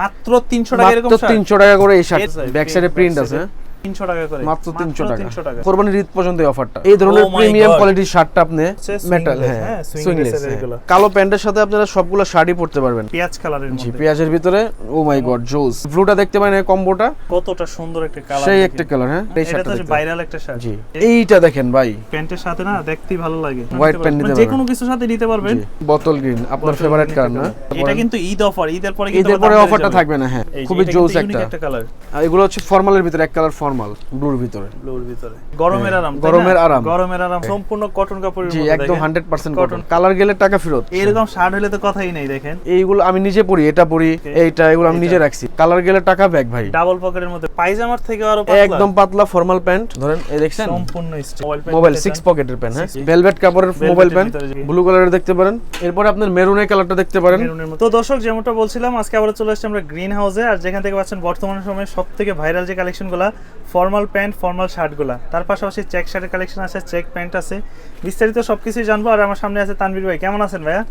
মাত্র 300 টাকা এরকম মাত্র তিনশো টাকা করে এই শার্ট ব্যাক সাইডে প্রিন্ট আছে। 300 টাকা করে। মাত্র তিনশো টাকা। 300 টাকা। কোরবানির ঈদ পর্যন্ত এই অফারটা এই ধরনের Oh প্রিমিয়াম কোয়ালিটির শার্টটা আপনি মেটাল হ্যাঁ হ্যাঁ, সুইংলেস কালো প্যান্টের সাথে আপনারা সবগুলো শার্টই পরতে পারবেন। পেঁয়াজ কালারের জি পেঁয়াজের ভিতরে ও মাই গড জোস ব্লুটা দেখতে পারেন এই কম্বোটা কতটা সুন্দর একটা কালার সেই একটা কালার হ্যাঁ এই শার্টটা তো ভাইরাল একটা শার্ট জি এইটা দেখেন ভাই। প্যান্টের সাথে না দেখতেই ভালো লাগে। White pant নিতে যে কোনো কিছুর সাথে নিতে পারবেন। বোতল গ্রিন আপনার ফেভারিট কালার না? এটা কিন্তু ঈদ অফার ঈদের পরে কিন্তু ঈদের পরে অফারটা থাকবে না হ্যাঁ খুবই জোস একটা। একটা কালার এগুলো হচ্ছে ফর্মালের ভিতরে এক কালার ফর্মাল ব্লুর ভিতরে। ব্লুর ভিতরে। গরমের আরাম গরমের আরাম। গরমের আরাম সম্পূর্ণ কটন কাপড়ের জি একদম দেখেন। Hundred percent Cotton। Cotton colour গেলে টাকা ফেরত। এরকম শার্ট হলে তো কথাই নেই দেখেন। এইগুলো আমি নিজে পরি এটা পরি এইটা এগুলো আমি নিজে রাখছি। কালার গেলে টাকা ব্যাগ ভাই। ডাবল পকেটের মধ্যে পায়জামার থেকে আরও একদম পাতলা ফর্মাল প্যান্ট ধরেন এই দেখছেন? সম্পূর্ণ মোবাইল সিক্স পকেটের প্যান্ট হ্যাঁ। ভেলভেট কাপড়ের মোবাইল প্যান্ট ব্লু কালারের দেখতে পারেন। এরপরে আপনার মেরুনের কালারটা দেখতে পারেন। তো দর্শক যেমনটা বলছিলাম আজকে আবার চলে আসছি আমরা গ্রিন হাউসে আর যেখান থেকে পাচ্ছেন বর্তমান সময়ে সব থেকে ভাইরাল যে কালেকশন কালেকশনগুলো ফর্মাল প্যান্ট ফর্মাল শার্টগুলো তার পাশাপাশি চেক শার্টের কালেকশন আছে চেক প্যান্ট আছে। বিস্তারিত সবকিছুই জানব আর আমার সামনে আছে তানভীর ভাই। কেমন আছেন ভাইয়া?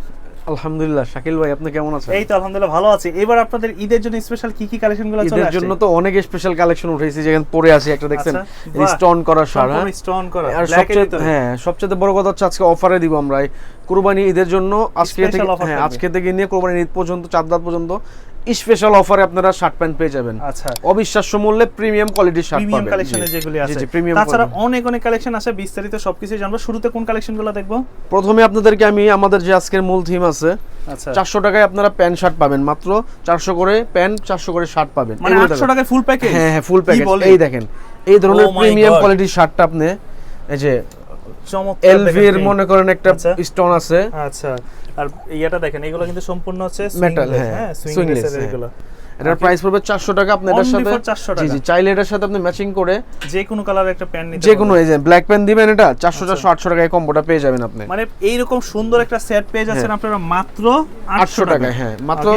আলহামদুলিল্লাহ শাকিল ভাই আপনি কেমন আছেন? এই তো আলহামদুলিল্লাহ ভালো আছি। এবার আপনাদের ঈদের জন্য স্পেশাল কি কি কালেকশনগুলো চলে ঈদের জন্য তো অনেক স্পেশাল কালেকশন উঠেছি যেখানে পরে আছে একটা দেখছেন? আচ্ছা, স্টোন করা শাড় হ্যাঁ? স্টোন করা আর সবচেয়ে হ্যাঁ সবচেয়ে বড় কথা হচ্ছে আজকে অফারে দিব আমরা। কুরবানি ঈদের জন্য আজকে থেকে হ্যাঁ আজকে থেকে নিয়ে কুরবানি ঈদ পর্যন্ত চার রাত পর্যন্ত স্পেশাল অফারে আপনারা শার্ট প্যান্ট পেয়ে যাবেন। আচ্ছা। অবিশ্বাস্য মূল্যে প্রিমিয়াম কোয়ালিটির শার্ট প্রিমিয়াম কালেকশনে। যেগুলি আছে। প্রিমিয়াম তাছাড়া অনেক অনেক কালেকশন আছে বিস্তারিত সবকিছু জানব। শুরুতে কোন কালেকশনগুলো দেখব? প্রথমে আপনাদেরকে আমি আমাদের যে আজকের মূল থিম আছে আচ্ছা। চারশো টাকায় আপনারা প্যান্ট শার্ট পাবেন। মাত্র চারশো করে প্যান্ট চারশো করে শার্ট পাবেন। মানে 800 টাকায় ফুল প্যাকেজ হ্যাঁ হ্যাঁ ফুল প্যাকেজ এই দেখেন এই ধরনের প্রিমিয়াম. কোয়ালিটির শার্টটা আপনি এই যে চমৎকার এলভির দেখেন মনে করেন একটা আচ্ছা। স্টোন আছে। আচ্ছা আর ইয়াটা দেখেন এগুলো কিন্তু সম্পূর্ণ হচ্ছে মেটাল হ্যাঁ সুইংলেস এর এগুলো। এটার প্রাইস পড়বে চারশো টাকা আপনি এটার সাথে 400 জি টাকা। জি চাইলে এটার সাথে আপনি ম্যাচিং করে যে কোনো কালার একটা প্যান্ট নিতে যে কোনো এই যে ব্ল্যাক পেন দিবেন এটা চারশো চারশো আটশো টাকায় কম্বোটা পেয়ে যাবেন আপনি। মানে এইরকম সুন্দর একটা সেট পেয়ে যাচ্ছেন আপনারা মাত্র আটশো টাকায় হ্যাঁ মাত্র.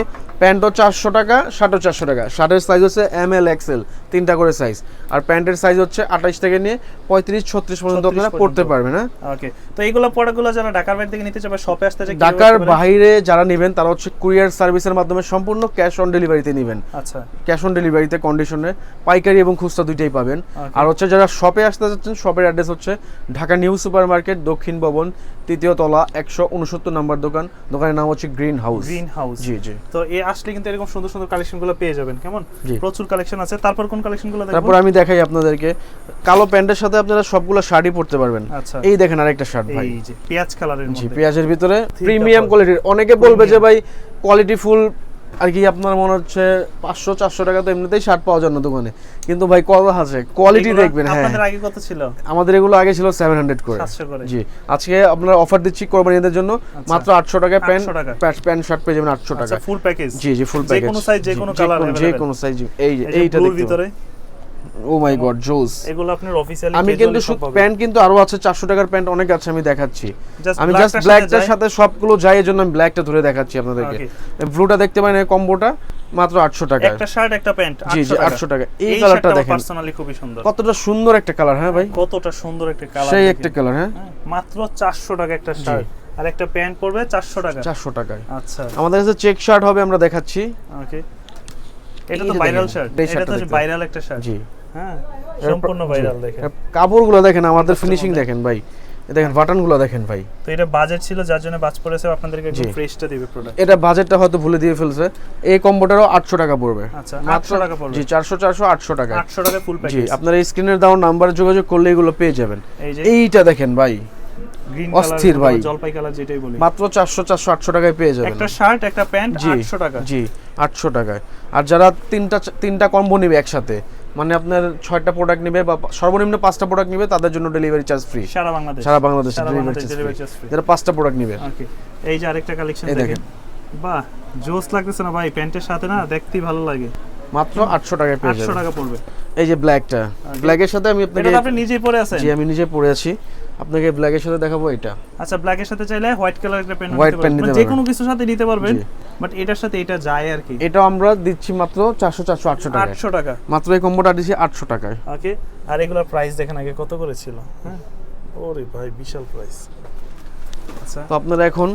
প্যান্টও চারশো টাকা শার্টও চারশো টাকা। শার্টের সাইজ হচ্ছে এম এল এক্সেল তিনটা করে সাইজ আর প্যান্টের সাইজ হচ্ছে আঠাশ থেকে নিয়ে পঁয়ত্রিশ ছত্রিশ পর্যন্ত আপনারা পড়তে পারবেন হ্যাঁ? ওকে তো এইগুলো প্রোডাক্টগুলো যারা ঢাকার বাইরে থেকে নিতে চাবে শপে আসতে চায় ঢাকার বাইরে যারা নেবেন তারা হচ্ছে কুরিয়ার সার্ভিসের মাধ্যমে সম্পূর্ণ ক্যাশ অন ডেলিভারিতে নেবেন। আচ্ছা। ক্যাশ অন ডেলিভারিতে কন্ডিশনে পাইকারি এবং খুচরা দুইটাই পাবেন। আর হচ্ছে যারা শপে আসতে চাচ্ছেন শপের অ্যাড্রেস হচ্ছে ঢাকা নিউ সুপার মার্কেট দক্ষিণ ভবন তৃতীয় তলা একশো উনসত্তর নাম্বার দোকান। দোকানের নাম হচ্ছে গ্রিন হাউস গ্রিন হাউস জি জি। তো এ আসলে কিন্তু এরকম সুন্দর সুন্দর কালেকশনগুলো পেয়ে যাবেন কেমন? প্রচুর কালেকশন আছে। তারপর কোন কালেকশনগুলো দেখব? তারপর আমি দেখাই আপনাদেরকে। কালো প্যান্টের সাথে আপনারা সবগুলো শাড়ি পরতে পারবেন। আচ্ছা। এই দেখেন আরেকটা শার্ট ভাই। এই যে পেঁয়াজ কালারের জি মধ্যে। পেঁয়াজের ভিতরে প্রিমিয়াম কোয়ালিটির অনেকে বলবে যে ভাই কোয়ালিটি ফুল আর কি আপনার মনে হচ্ছে পাঁচশো চারশো টাকা তো এমনিতেই শার্ট পাওয়া যায় না দোকানে। কিন্তু ভাই কত আছে কোয়ালিটি দেখবেন হ্যাঁ। আপনাদের আগে কত ছিল? আমাদের এগুলো আগে ছিল সেভেন হান্ড্রেড করে। জি আজকে আপনার অফার দিচ্ছি কোরবানিদের জন্য। মাত্র আটশো টাকায় প্যান্ট প্যান্ট শার্ট পেয়ে যাবেন আটশো আচ্ছা টাকা ফুল প্যাকেজ জি জি ফুল প্যাকেজ যে কোনো সাইজ যে কোনো colour যে কোনো সাইজ এই যে এইটা ভিতরে। ও মাই গড জোস এগুলো আপনার অফিসিয়ালি আমি কিন্তু প্যান্ট কিন্তু আরও আছে চারশো টাকার প্যান্ট অনেক আছে আমি দেখাচ্ছি। আমি জাস্ট ব্ল্যাকটার। সাথে সবগুলো যাই এর জন্য আমি ব্ল্যাকটা ধরে দেখাচ্ছি আপনাদেরকে। ব্লুটা দেখতে পারেন এই কম্বোটা মাত্র আটশো টাকা একটা শার্ট একটা প্যান্ট জি, জি, 800 800 টাকা। এই কালারটা দেখেন। পার্সোনালি খুবই সুন্দর। কতটা সুন্দর একটা কালার হ্যাঁ ভাই? কতটা সুন্দর একটা কালার সেই একটা কালার হ্যাঁ? মাত্র 400 টাকা একটা শার্ট আর একটা প্যান্ট পড়বে 400 টাকা। চারশো টাকায়। আচ্ছা। আমাদের কাছে চেক শার্ট হবে আমরা দেখাচ্ছি। ওকে এটা তো ভাইরাল শার্ট এটা তো ভাইরাল একটা শার্ট জি। হ্যাঁ? সম্পূর্ণ ভাইরাল দেখেন। কাপড়গুলো দেখেন আমাদের ফিনিশিং দেখেন ভাই। দেখেন বাটনগুলো দেখেন ভাই। তো এটা বাজেট ছিল যার জন্য বাজ পড়েছে আপনাদেরকে জি। ফ্রেশটা দিবে প্রোডাক্ট এটা বাজেটটা হয়তো ভুলে দিয়ে ফেলছে। এই কম্বোটারও আটশো টাকা পড়বে। আচ্ছা 800 টাকা পড়বে। জি চারশো চারশো আটশো টাকা। 800 টাকা ফুল প্যাকেজ আপনার এই স্ক্রিনের দেওয়া নাম্বারে যোগাযোগ করলে এগুলো পেয়ে যাবেন। এই যে এইটা দেখেন ভাই। অস্থির ভাই। জলপাই কালার যেটাই বলি। মাত্র চারশো চারশো আটশো টাকায় পেয়ে যাবেন। একটা শার্ট একটা প্যান্ট জি 800 টাকা। জি আটশো টাকায়। আর যারা তিনটা তিনটা কম্বো নেবে একসাথে মানে আপনার ছয়টা প্রোডাক্ট নেবে বা সর্বনিম্ন পাঁচটা প্রোডাক্ট নেবে তাদের জন্য ডেলিভারি চার্জ ফ্রি সারা বাংলাদেশ। সারা বাংলাদেশে ডেলিভারি চার্জ ফ্রি যারা পাঁচটা প্রোডাক্ট নেবে। ওকে এই যে আরেকটা কালেকশন দেখেন। দেখেন। বাহ জোস লাগতেছে না ভাই প্যান্টের সাথে না দেখতেই ভালো লাগে। মাত্র আটশো টাকায় পেয়ে 800 টাকা পড়বে। এই যে ব্ল্যাকটা ব্ল্যাকের সাথে আমি আপনাকে তো আপনি নিজেই পরে আছেন? জি আমি নিজে পরে আছি। আপনাকে ব্ল্যাকের সাথে দেখাবো এটা। আচ্ছা ব্ল্যাকের সাথে চাইলে হোয়াইট কালার একটা প্যান্ট White নিতে পারবেন। মানে যে কোনো কিছুর সাথে নিতে পারবেন বাট এটার সাথে এটা যায় আর কি। এটা আমরা দিচ্ছি মাত্র চারশো চারশো আটশো টাকা 800 টাকা। মাত্র এই কম্বোটা দিচ্ছি আটশো টাকায়। ওকে আর এগুলোর প্রাইস দেখেন আগে কত করে ছিল হ্যাঁ? ওরে ভাই বিশাল প্রাইস আচ্ছা। তো আপনারা এখন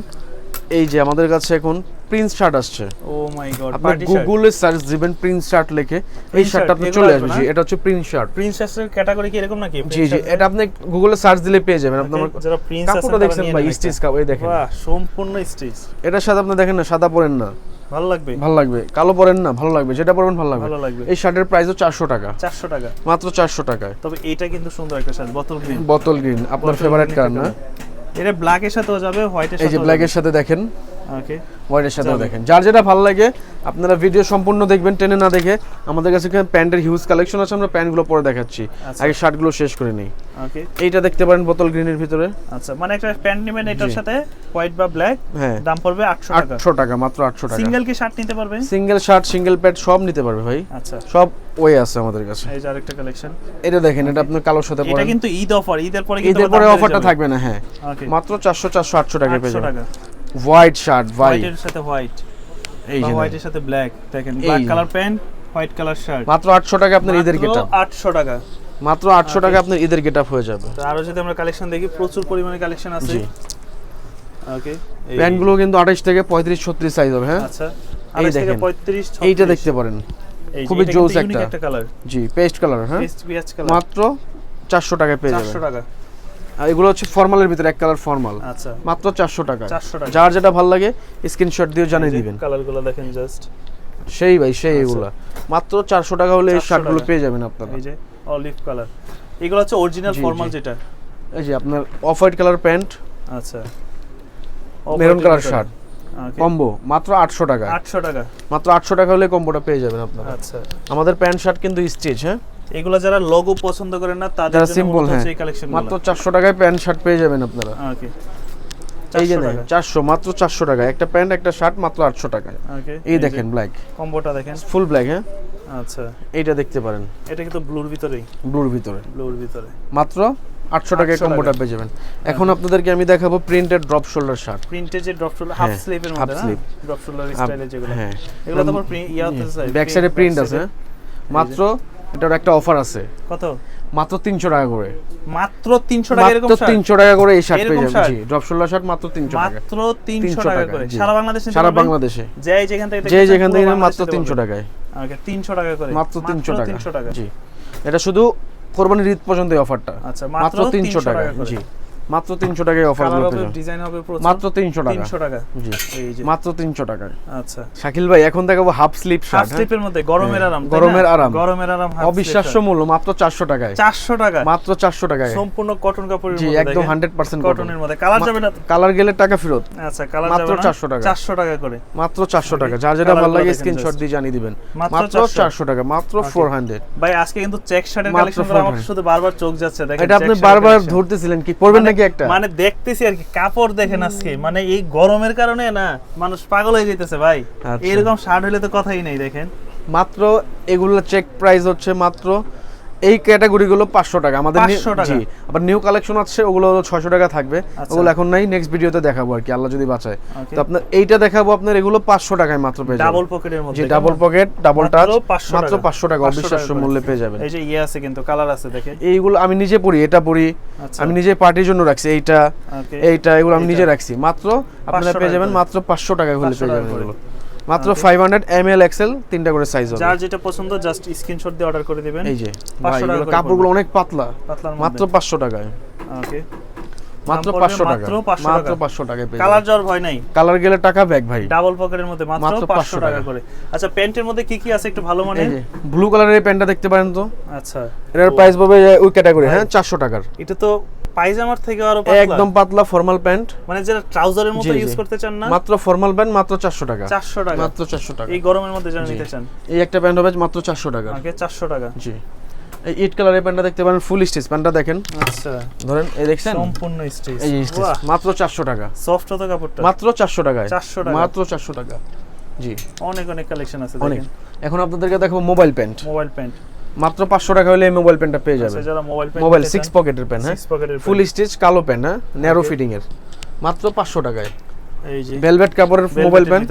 এই যে আমাদের কাছে এখন প্রিন্স শার্ট আসছে। ও মাই গড আপনি গুগলে সার্চ দিবেন প্রিন্স শার্ট লিখে এই শার্টটা আপনি চলে আসবে জি এটা হচ্ছে প্রিন্স শার্ট প্রিন্সেসের ক্যাটাগরি কি এরকম নাকি? জি জি এটা আপনি গুগলে সার্চ দিলে পেয়ে যাবেন। আপনি আমার যারা প্রিন্স কাপড়টা দেখছেন ভাই স্টিচ কাপড় এই দেখেন। বাহ সম্পূর্ণ স্টিচ এটার সাথে আপনি দেখেন না সাদা পরেন না। ভালো লাগবে? ভালো লাগবে। কালো পরেন না ভালো লাগবে। যেটা পরবেন ভালো লাগবে। ভালো লাগবে। এই শার্টের প্রাইস প্রাইসও চারশো টাকা। চারশো টাকা। মাত্র চারশো টাকায়। তবে এটা কিন্তু সুন্দর একটা শার্ট বোতল গ্রিন বোতল গ্রিন আপনার ফেভারিট কালার না? এটা ব্ল্যাক এর সাথেও যাবে হোয়াইট এর সাথে এই যে ব্ল্যাক এর সাথে দেখেন। ওকে হোয়াইটের সাথেও দেখেন। যার যেটা ভালো লাগে আপনারা ভিডিও সম্পূর্ণ দেখবেন টেনে না দেখে। আমাদের কাছে প্যান্টের হিউজ কালেকশন আছে আমরা প্যান্টগুলো পরে দেখাচ্ছি। আচ্ছা। আগে শার্টগুলো শেষ করে নিই। ওকে এইটা দেখতে পারেন বোতল গ্রিনের ভিতরে। আচ্ছা মানে একটা প্যান্ট নেবেন এটার সাথে হোয়াইট বা ব্ল্যাক হ্যাঁ। দাম পড়বে 800 টাকা। আটশো টাকা মাত্র আটশো টাকা। সিঙ্গেল কি শার্ট নিতে পারবে? সিঙ্গেল শার্ট সিঙ্গেল প্যান্ট সব নিতে পারবে ভাই। আচ্ছা। সব ওয়ে আছে আমাদের কাছে। এই যে আরেকটা কালেকশন এটা দেখেন এটা আপনার কালোর সাথে এটা কিন্তু ঈদ অফার ঈদের পরে কিন্তু ঈদের পরে অফারটা থাকবে না হ্যাঁ। ওকে মাত্র চারশো চারশো আটশো টাকা পেয়ে 800 যাবেন। টাকা। হোয়াইট শার্ট ভাই। হোয়াইটের সাথে হোয়াইট এই যে হোয়াইটের সাথে ব্ল্যাক দেখেন black colour pant white colour shirt মাত্র আটশো টাকা আপনার ঈদের গেটআপ 800 টাকা। মাত্র আটশো টাকা আপনার ঈদের গেটআপ হয়ে যাবে। তো আরও যদি আমরা কালেকশন দেখি প্রচুর পরিমাণে কালেকশন আছে। ওকে প্যান্টগুলো কিন্তু আঠাশ থেকে পঁয়ত্রিশ ছত্রিশ সাইজ হবে হ্যাঁ? আচ্ছা। এই দেখেন। 35 36 এইটা দেখতে পারেন। খুবই জোস একটা। কালার জি পেস্ট কালার হ্যাঁ? পেস্ট পেঁয়াজ কালার মাত্র চারশো টাকায় পেয়ে যাবেন। 400 টাকা। এগুলো হচ্ছে ফর্মালের ভিতরে এক কালার ফর্মাল আচ্ছা। মাত্র চারশো টাকা। 400 টাকা। যার যেটা ভালো লাগে স্ক্রিনশট দিয়ে জানিয়ে দিবেন। কালারগুলো দেখেন জাস্ট সেই ভাই সেই আচ্ছা। এগুলা। মাত্র চারশো টাকা হলে এই 400 শার্টগুলো পেয়ে যাবেন আপনারা। এই যে অলিভ কালার এগুলো হচ্ছে অরিজিনাল ফর্মাল যেটা। এই যে আপনার অফ হোয়াইট কালার প্যান্ট আচ্ছা মেরুন কালার শার্ট কম্বো মাত্র আটশো টাকা। 800 টাকা। মাত্র আটশো টাকা হলে কম্বোটা পেয়ে যাবেন আপনারা। আচ্ছা। আমাদের প্যান্ট শার্ট কিন্তু স্টিচ হ্যাঁ? এগুলো যারা লোগো পছন্দ করেন না তাদের সিম্পল হ্যাঁ। মাত্র চারশো টাকায় প্যান্ট শার্ট পেয়ে যাবেন আপনারা। ওকে এই যে দেখেন চারশো মাত্র চারশো টাকা একটা প্যান্ট একটা শার্ট মাত্র আটশো টাকায়। এই দেখেন ব্ল্যাক কম্বোটা দেখেন। ফুল ব্ল্যাক হ্যাঁ? আচ্ছা। এইটা দেখতে পারেন। এটা কিন্তু ব্লুর ভিতরেই। ব্লুর ভিতরে। ব্লুর ভিতরে। মাত্র আটশো টাকায় কম্বোটা পেয়ে যাবেন। এখন আপনাদেরকে আমি দেখাবো প্রিন্টেড ড্রপ শোল্ডার শার্ট প্রিন্টের যে ড্রপ শোল্ডার হাফ স্লিভের মধ্যে না? sleeve। ড্রপ শোল্ডার স্টাইলে যেগুলো। হ্যাঁ। এগুলো তো আমার ইয়াতে ব্যাক সাইডে প্রিন্ট আছে? মাত্র এটার একটা অফার আছে। কত? মাত্র তিনশো টাকা করে। মাত্র 300 টাকা এরকম তিনশো টাকা করে এই শার্ট পেয়ে যাবেন। জি ড্রপ শোল্ডার শার্ট মাত্র তিনশো টাকা। মাত্র 300 300 টাকা করে। সারা বাংলাদেশে সারা বাংলাদেশে। যে যেখান থেকে যে যেখান থেকে মাত্র তিনশো টাকায়। তিনশো 300 টাকা করে। মাত্র তিনশো টাকা। 300 টাকা। জি। এটা শুধু কোরবানির ঈদ পর্যন্ত অফারটা আচ্ছা মাত্র তিনশো টাকা জি। মাত্র তিনশো টাকায় অফার ডিজাইন হবে মাত্র তিনশো টাকা। 300 টাকা। জি। এই যে। মাত্র তিনশো টাকায়। আচ্ছা। শাকিল ভাই এখন দেখাবো হাফ স্লিপ শার্ট হাফ স্লিপের মধ্যে গরমের হ্যাঁ, আরাম গরমের আরাম। গরমের আরাম half অবিশ্বাস্য মূল্য মাত্র চারশো টাকায়। 400 টাকা মাত্র চারশো টাকায়। সম্পূর্ণ কটন কাপড়ের মধ্যে জি একদম হান্ড্রেড পার্সেন্ট কটনের মধ্যে। কালার যাবে না কালার গেলে টাকা ফেরত। আচ্ছা কালার মাত্র যাবে না? 400 টাকা। 400 টাকা করে। মাত্র চারশো টাকা। যার যেটা ভালো লাগে স্ক্রিনশট দিয়ে জানিয়ে দিবেন। মাত্র মাত্র 400 টাকা মাত্র Okay. ফোর হান্ড্রেড ভাই আজকে কিন্তু চেক শার্টের কালেকশন আমার শুধু বারবার চোখ যাচ্ছে দেখেন এটা আপনি বারবার ধরতেছিলেন কি? পড়বেন মানে- নাকি একটা। মানে দেখতেছি আর কি কাপড় দেখেন আজকে। মানে এই গরমের কারণে না মানুষ পাগল হয়ে যাইতেছে ভাই। আচ্ছা। এরকম শার্ট হলে তো কথাই নেই দেখেন। মাত্র এগুলো চেক প্রাইস হচ্ছে মাত্র এই ক্যাটাগরিগুলো পাঁচশো টাকা। আমাদের নি- 500 টাকা। জি আবার নিউ কালেকশন আছে ওগুলো ছয়শো টাকা থাকবে। আচ্ছা। ওগুলো এখন নাই নেক্সট ভিডিওতে দেখাবো আর কি আল্লাহ যদি বাঁচায়। তো আপনার এইটা দেখাবো আপনার এগুলো পাঁচশো টাকায় মাত্র পেয়ে ডাবল পকেটের মধ্যে ডাবল পকেট ডাবল টাচ মাত্র পাঁচশো টাকা। 500 অবিশ্বাস্য মূল্যে পেয়ে যাবেন। এই যে ইয়ে আছে কিন্তু কালার আছে দেখে এইগুলো আমি নিজে পড়ি এটা পড়ি আচ্ছা। আমি নিজে পার্টির জন্য রাখছি এইটা এইটা এগুলো আমি নিজে রাখছি। মাত্র আপনারা পেয়ে যাবেন মাত্র পাঁচশো টাকায় হলে পেয়ে টাকা যাবেন এগুলো। মাত্র Okay. Five hundred M L XL তিনটা করে সাইজ হবে। যার যেটা পছন্দ জাস্ট স্ক্রিনশট দিয়ে অর্ডার করে দিবেন। এই যে 500 ভাই কাপড়গুলো অনেক পাতলা। মাত্র মধ্যে। পাঁচশো টাকায়। ওকে মাত্র পড়বে পাঁচশো টাকা। মাত্র 500 টাকা। পেয়ে কালার জ্বর ভয় নাই। কালার গেলে টাকা ব্যাগ ভাই। ডাবল পকেটের মধ্যে মাত্র মাত্র 500 500 টাকা। করে। আচ্ছা প্যান্টের মধ্যে কি কি আছে একটু ভালো মানে? ব্লু কালারের এই প্যান্টটা দেখতে পারেন তো। আচ্ছা। এটার ও, প্রাইস পাবে ওই ক্যাটাগরি হ্যাঁ চারশো টাকার। এটা তো পায়জামার থেকে আরও পাতলা। একদম পাতলা ফর্মাল প্যান্ট। মানে যেটা ট্রাউজারের মতো। ইউজ করতে চান না? মাত্র ফর্মাল প্যান্ট মাত্র চারশো টাকা। 400 টাকা। মাত্র চারশো টাকা। এই গরমের মধ্যে যারা নিতে চান। এই একটা প্যান্ট হবে মাত্র চারশো টাকা আগে 400 টাকা। জি। এই ইট কালারের প্যান্টটা দেখতে পারেন ফুল স্টিচ প্যান্টটা দেখেন। আচ্ছা। ধরেন এই দেখছেন? সম্পূর্ণ স্টিচ এই স্টিচ মাত্র চারশো টাকা। সফট হতো কাপড়টা? মাত্র চারশো টাকায়। 400 টাকা। মাত্র চারশো টাকা। জি। অনেক অনেক কালেকশন আছে দেখেন। এখন আপনাদেরকে দেখো মোবাইল প্যান্ট মোবাইল প্যান্ট মাত্র পাঁচশো টাকা হলে এই মোবাইল প্যান্টটা পেয়ে আচ্ছা যাবেন। যারা মোবাইল প্যান্ট মোবাইল সিক্স পকেটের প্যান্ট হ্যাঁ? ফুল স্টিচ কালো প্যান্ট হ্যাঁ? ন্যারো ফিটিং এর। মাত্র পাঁচশো টাকায়। এই যে ভেলভেট কাপড়ের মোবাইল প্যান্ট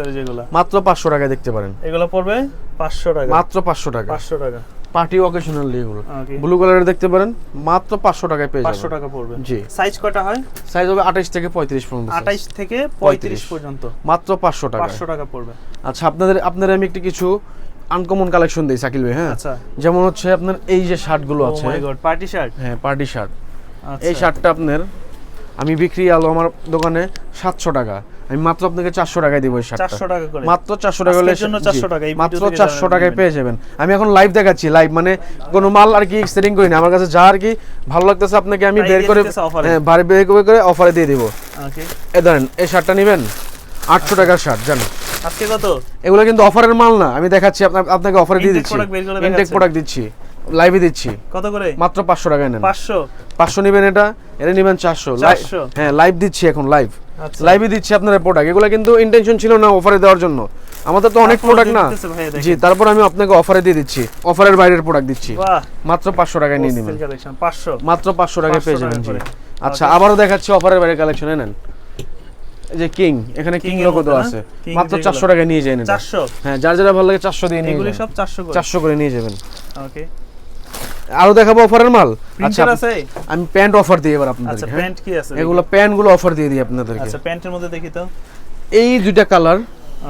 মাত্র পাঁচশো টাকায় দেখতে পারেন। এগুলো পড়বে 500 টাকা। মাত্র পাঁচশো টাকা 500 টাকা। পার্টি অকেশনাল এগুলো। ব্লু কালারের দেখতে পারেন মাত্র পাঁচশো টাকায় পেয়ে পাঁচশো যাবেন। টাকা পড়বে। জি। সাইজ কটা হয়? সাইজ হবে আঠাইশ থেকে পঁয়ত্রিশ পর্যন্ত size। আঠাইশ থেকে 35 পঁয়ত্রিশ। পর্যন্ত। মাত্র পাঁচশো টাকা পাঁচশো টাকা পড়বে। আচ্ছা আপনাদের আপনাদের আমি একটি কিছু আনকমন কালেকশন দিই সাকিল ভাই হ্যাঁ? আচ্ছা। যেমন হচ্ছে আপনার এই যে শার্টগুলো ও আছে। মাই গড পার্টি শার্ট হ্যাঁ পার্টি শার্ট আচ্ছা। এই শার্টটা আপনার আমি বিক্রি আলো আমার দোকানে সাতশো টাকা। আমি মাত্র আপনাকে চারশো টাকায় দিব এই চারশো টাকা মাত্র চারশো টাকা হলে আজকের জন্য জি, 400 টাকা, এই মাত্র চারশো টাকায় পেয়ে যাবেন। আমি এখন লাইভ দেখাচ্ছি লাইভ মানে কোনো মাল আর কি সেটিং করি না। আমার কাছে যা আর কি ভালো লাগতেছে আপনাকে আমি বের করে এ। হ্যাঁ বের করে করে অফারে দিয়ে দিব। এ ধরেন এই শার্টটা নেবেন? আটশো টাকার শার্ট জানো আজকে কত? এগুলো কিন্তু অফারের মাল না। আমি দেখাচ্ছি আপনাকে অফারে দিয়ে দিচ্ছি। ইনটেক প্রোডাক্ট দিচ্ছি। লাইভে দিচ্ছি। কত করে? মাত্র পাঁচশো টাকায় নেন। পাঁচশো? পাঁচশো নেবেন এটা এটা নেবেন চারশো। 400 হ্যাঁ লাইভ দিচ্ছি এখন লাইভ আচ্ছা। লাইভে দিচ্ছি আপনার প্রোডাক্ট এগুলো কিন্তু ইন্টেনশন ছিল না অফারে দেওয়ার জন্য। আমাদের তো অনেক প্রোডাক্ট না। জি তারপর আমি আপনাকে অফারে দিয়ে দিচ্ছি। অফারের বাইরের প্রোডাক্ট দিচ্ছি। মাত্র পাঁচশো টাকায় নিয়ে নেবেন। পাঁচশো। মাত্র পাঁচশো টাকায় পেয়ে যাবেন জি। আচ্ছা আবারও দেখাচ্ছি অফারের বাইরের কালেকশন নেন। এই যে কিং এখানে কিং লোগো মধ্যে আছে। মাত্র। চারশো টাকায় নিয়ে যাবেন। চারশো? হ্যাঁ যার যারা ভালো লাগে চারশো দিয়ে নিয়ে এগুলি সব চারশো করে। চারশো করে নিয়ে যাবেন। ওকে আরও দেখাবো অফারের মাল? আচ্ছা আছে? আমি প্যান্ট অফার দিই এবার আপনাদের আচ্ছা? প্যান্ট কি আছে? এগুলো প্যান্টগুলো অফার দিয়ে দিই আপনাদেরকে। আচ্ছা প্যান্টের মধ্যে দেখি তো। এই দুইটা কালার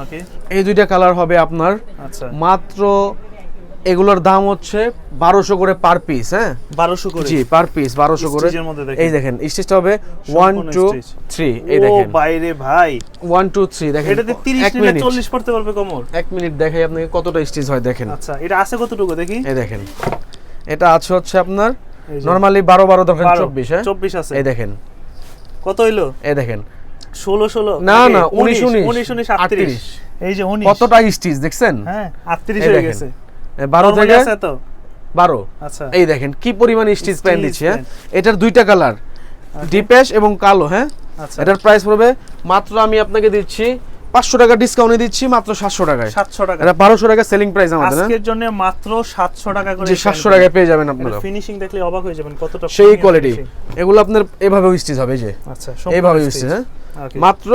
ওকে এই দুইটা কালার হবে আপনার আচ্ছা। মাত্র এগুলোর দাম হচ্ছে বারোশো করে পার পিস হ্যাঁ? বারোশো করে। জি পার পিস বারোশো করে। এই দেখেন স্টিচটা হবে ওয়ান টু। থ্রি এই দেখেন। বাইরে ভাই। ওয়ান টু থ্রি দেখেন। এটাতে তিরিশ মিনিট চল্লিশ পড়তে পারবে কোমর। এক মিনিট দেখাই আপনাকে কতটা স্টিচ হয় দেখেন। আচ্ছা এটা আছে কতটুকু দেখি? এই দেখেন। এটা আছে হচ্ছে আপনার নর্মালি বারো বারো দেখেন চব্বিশ হ্যাঁ? চব্বিশ আছে। এই দেখেন। কত হইল? এই দেখেন। ষোলো ষোলো? না, না, উনিশ, উনিশ, উনিশ উনিশ আটত্রিশ। এই যে উনিশ। কতটা স্টিচ দেখছেন? হ্যাঁ আটত্রিশ হয়ে গেছে। বারো থেকে তো? বারো। আচ্ছা। এই দেখেন কি পরিমাণ স্টিচ প্যান্ট দিচ্ছি হ্যাঁ? এটার দুইটা কালার ডিপেশ এবং কালো হ্যাঁ? আচ্ছা। এটার প্রাইস পড়বে মাত্র আমি আপনাকে দিচ্ছি পাঁচশো টাকা ডিসকাউন্টে দিচ্ছি মাত্র সাতশো টাকায়। সাতশো টাকা। এটা বারোশো টাকা সেলিং প্রাইস আমাদের হ্যাঁ? আজকের জন্য মাত্র সাতশো টাকা করে সাতশো টাকায় পেয়ে যাবেন আপনারা ফিনিশিং দেখলে অবাক হয়ে যাবেন কতটা সেই কোয়ালিটি এগুলো আপনার এভাবে স্টিচ হবে এই যে। আচ্ছা এইভাবে স্টিচ হ্যাঁ? মাত্র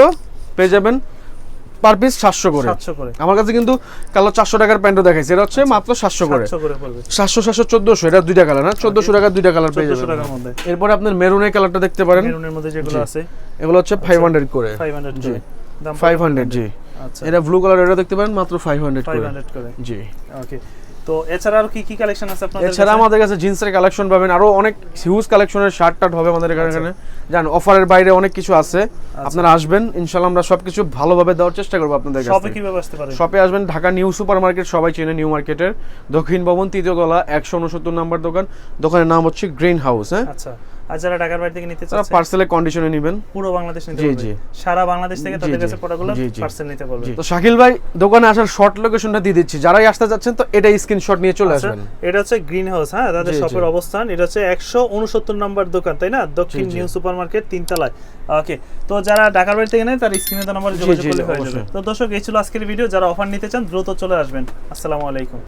পেয়ে যাবেন পার পিস সাতশো করে। আমার কাছে কিন্তু কালো চারশো টাকার প্যান্টও দেখাইছে। এটা হচ্ছে মাত্র সাতশো করে। সাতশো সাতশো চোদ্দশো এটা দুইটা কালার না চোদ্দশো টাকার দুইটা কালার পেয়ে যাবেন। এরপরে আপনার মেরুনের কালারটা দেখতে পারেন। মেরুনের মধ্যে যেগুলো আছে। এগুলো হচ্ছে ফাইভ হান্ড্রেড করে। ফাইভ হান্ড্রেড ফাইভ হান্ড্রেড জি। আচ্ছা। এটা ব্লু কালার এটা দেখতে পারেন মাত্র ফাইভ হান্ড্রেড ফাইভ করে। জি। ওকে তো এছাড়া আর কি কি কালেকশন আছে আপনাদের এছাড়া আমাদের কাছে জিন্সের কালেকশন পাবেন। আরও অনেক হিউজ কালেকশনের শার্ট টার্ট হবে আমাদের আচ্ছা। এখানে। জান অফারের বাইরে অনেক কিছু আছে। আপনারা আসবেন ইনশাল্লাহ আমরা সবকিছু ভালোভাবে দেওয়ার চেষ্টা করব আপনাদের কাছে কীভাবে আসতে পারে শপে আসবেন ঢাকা নিউ সুপার মার্কেট সবাই চেনে নিউ মার্কেটের। দক্ষিণ ভবন তৃতীয় তলা একশো উনসত্তর নাম্বার দোকান। দোকানের নাম হচ্ছে গ্রিন হাউস হ্যাঁ? আচ্ছা। আর যারা ঢাকার বাইরে থেকে নিতে তারা চাচ্ছে পার্সেলের কন্ডিশনে নেবেন। পুরো বাংলাদেশ নিতে জি, পারবে সারা বাংলাদেশ থেকে তাদের কাছে প্রোডাক্টগুলো। পার্সেল নিতে পারবে তো শাকিল ভাই দোকানে আসার শর্ট লোকেশনটা দিয়ে দিচ্ছি। যারাই আসতে যাচ্ছেন তো এটাই স্ক্রিনশট নিয়ে চলে আচ্ছা, আসবেন। এটা হচ্ছে গ্রিন হাউস হ্যাঁ? তাদের। শপের অবস্থান। এটা হচ্ছে একশো উনসত্তর নম্বর দোকান তাই না? দক্ষিণ। নিউ সুপার মার্কেট তিনতলায়। ওকে তো যারা ঢাকার বাড়ি থেকে নেয় তার স্ক্রিনে তো নাম্বার যোগাযোগ করলে হয়ে যাবে। তো দর্শক এই ছিল আজকের ভিডিও যারা অফার নিতে চান দ্রুত চলে আসবেন। আসসালামু আলাইকুম।